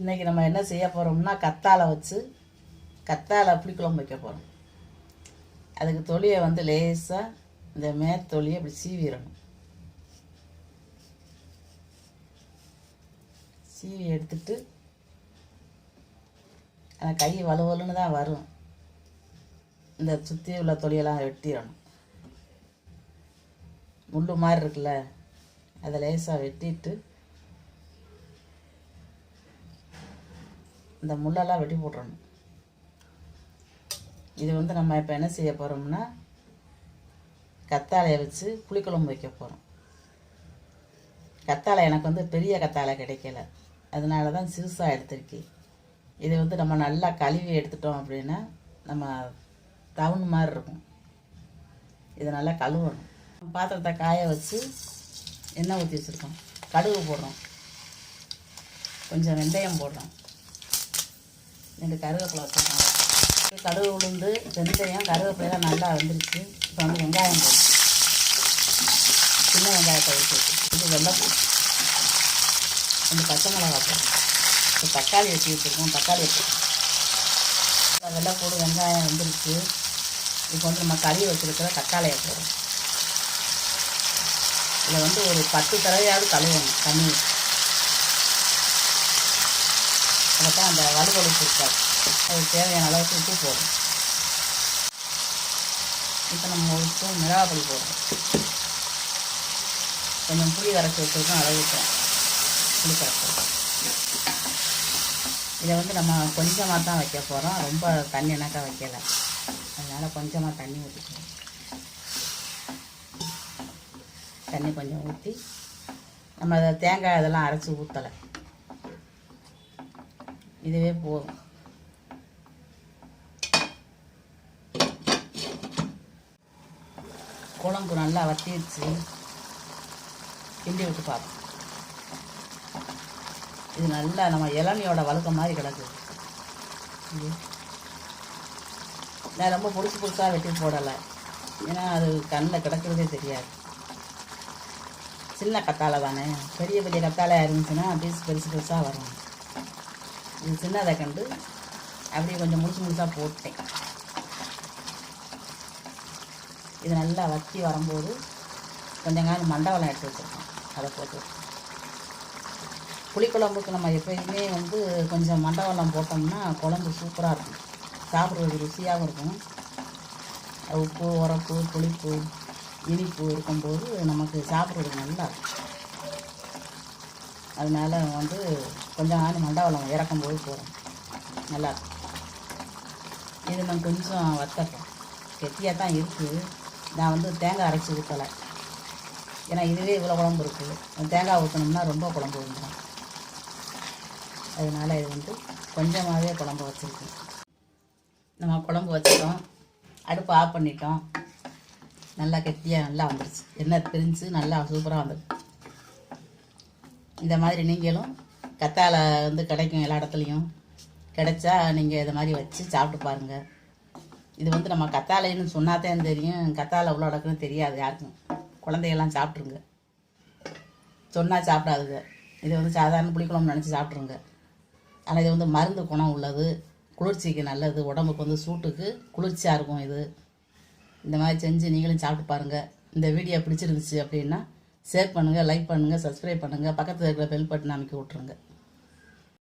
இன்றைக்கி நம்ம என்ன செய்ய போகிறோம்னா கத்தாழை வச்சு கத்தாழை புளிக்குழம்பு வைக்க போகிறோம் அதுக்கு தொலியை வந்து லேசாக இந்த மேத்தொலியை அப்படி சீவிடணும். சீவி எடுத்துட்டு அந்த கை வலுவலுன்னு தான் வரும். இந்த சுற்றி உள்ள தொழியெல்லாம் வெட்டிடணும். முள்ளு மாதிரி இருக்குல்ல அதை லேசாக வெட்டிட்டு இந்த முள்ளெல்லாம் வெட்டி போட்டுறணும். இது வந்து நம்ம இப்போ என்ன செய்ய போகிறோம்னா கத்தாழையை வச்சு புளிக்குழம்பு வைக்க போகிறோம் கத்தாழை எனக்கு வந்து பெரிய கத்தாழை கிடைக்கல. அதனால தான் சிறுசாக எடுத்திருக்கேன். இது வந்து நம்ம நல்லா கழுவி எடுத்துட்டோம் அப்படின்னா நம்ம தவுன் மாதிரி இருக்கும். இதை நல்லா கழுவணும். பாத்திரத்தை காய வச்சு எண்ணெய் ஊற்றி வச்சுருக்கோம். கடுகு போடுறோம். கொஞ்சம் வெந்தயம் போடுறோம். ரெண்டு கருவேப்பிலை வச்சுருக்கோம் கடுகு உளுந்து வெந்தயம் கருவேப்பிலையெல்லாம் நல்லா வந்துருச்சு இப்போ வந்து வெங்காயம் போட்டு சின்ன வெங்காயத்தை வச்சு இது வெள்ளப்பூ ரெண்டு பச்சை மிளகா போடும் இப்போ தக்காளி வச்சு வச்சுருக்கோம். தக்காளி வச்சு வெள்ளைப்பூடு வெங்காயம் வந்துருச்சு. இப்போ வந்து நம்ம கறி வச்சுருக்கிற தக்காளியை போடும் இதை வந்து ஒரு பத்து தடவையாவது கழுவணும் தண்ணி ஊத்தி. அந்த வலுவலுப்பு இருக்காது அது தேவையான அளவுக்கு உப்பு போடும் இப்போ நம்ம ஒரு ஸ்பூன் மிளகாப்பொடி போடுறோம். கொஞ்சம் புளி கரைச்சி வச்சுருக்கோம் அளவுக்கு புளி கரைச்சி. இதை வந்து நம்ம கொஞ்சமாக தான் வைக்க போகிறோம் ரொம்ப தண்ணி எனக்கா வைக்கலை. அதனால் கொஞ்சமாக தண்ணி ஊற்றிக்கணும் தண்ணி கொஞ்சம் ஊற்றி நம்ம அதை தேங்காய் இதெல்லாம் அரைச்சி ஊற்றலை இதுவே போதும். குழம்பு நல்லா வத்திடுச்சு. கிண்டி விட்டு பார்ப்போம் இது நல்லா நம்ம இளநியோட வழுக்க மாதிரி கிடக்குது நான் ரொம்ப புதுசு புதுசாக வெட்டி போடலை. ஏன்னா அது கண்ணில் கிடக்கிறதே தெரியாது. சின்ன கத்தாழை தானே. பெரிய பெரிய கத்தாழையாக இருந்துச்சுன்னா பீஸ் பெருசு பெருசாக வரும். சின்னதை கண்டு அப்படியே கொஞ்சம் முழுசு முழுசாக போட்டேன். இது நல்லா வத்தி வரும்போது கொஞ்சம் காலம் மண்டவளம் எடுத்து வச்சுருக்கோம். அதை போட்டு. புளிக்குழம்புக்கு நம்ம எப்பயுமே வந்து கொஞ்சம் மண்டவளம் போட்டோம்னா குழம்பு சூப்பராக இருக்கும். சாப்பிட்றது ருசியாகவும் இருக்கும். உப்பு உரப்பு புளிப்பு இனிப்பு இருக்கும்போது நமக்கு சாப்பிட்றது நல்லா இருக்கும். அதனால வந்து கொஞ்சம் நாள் மண்டவளம் இறக்கும்போது போகிறோம் நல்லா. இது நான் கொஞ்சம் வத்தட்டும் கெட்டியாக தான் இருக்குது நான் வந்து தேங்காய் அரைச்சி ஊற்றலை ஏன்னா இதுவே இவ்வளோ குழம்பு இருக்குது தேங்காய் ஊற்றணும்னா ரொம்ப குழம்பு வந்துடும் அதனால் இது வந்து கொஞ்சமாகவே குழம்பு வச்சுருக்கேன். நம்ம குழம்பு வச்சிட்டோம். அடுப்பு ஆஃப் பண்ணிட்டோம். நல்லா கெட்டியாக நல்லா வந்துருச்சு. எண்ணெய் பிரிஞ்சு நல்லா சூப்பராக வந்துருக்கு. இந்த மாதிரி நீங்களும் கத்தாழை வந்து கிடைக்கும் எல்லா இடத்துலையும். கிடைச்சா நீங்கள் இதை மாதிரி வச்சு சாப்பிட்டு பாருங்கள் இது வந்து நம்ம கத்தாலைன்னு சொன்னாதான் தெரியும். கத்தாழை உள்ள அடக்குன்னு தெரியாது யாருக்கும். குழந்தையெல்லாம் சாப்பிட்ருங்க சொன்னால் சாப்பிடாதுங்க. இது வந்து சாதாரண புளிக்குழம்பு நினச்சி சாப்பிட்ருங்க ஆனால் இது வந்து மருந்து குணம் உள்ளது. குளிர்ச்சிக்கு நல்லது. உடம்புக்கு வந்து சூட்டுக்கு குளிர்ச்சியாக இருக்கும் இது. இந்த மாதிரி செஞ்சு நீங்களும் சாப்பிட்டு பாருங்கள் இந்த வீடியோ பிடிச்சிருந்துச்சு அப்படின்னா ஷேர் பண்ணுங்கள் லைக் பண்ணுங்கள் சப்ஸ்கிரைப் பண்ணுங்கள் பக்கத்தில் இருக்கிற பெல் பட்டன் அமைக்க விட்ருங்க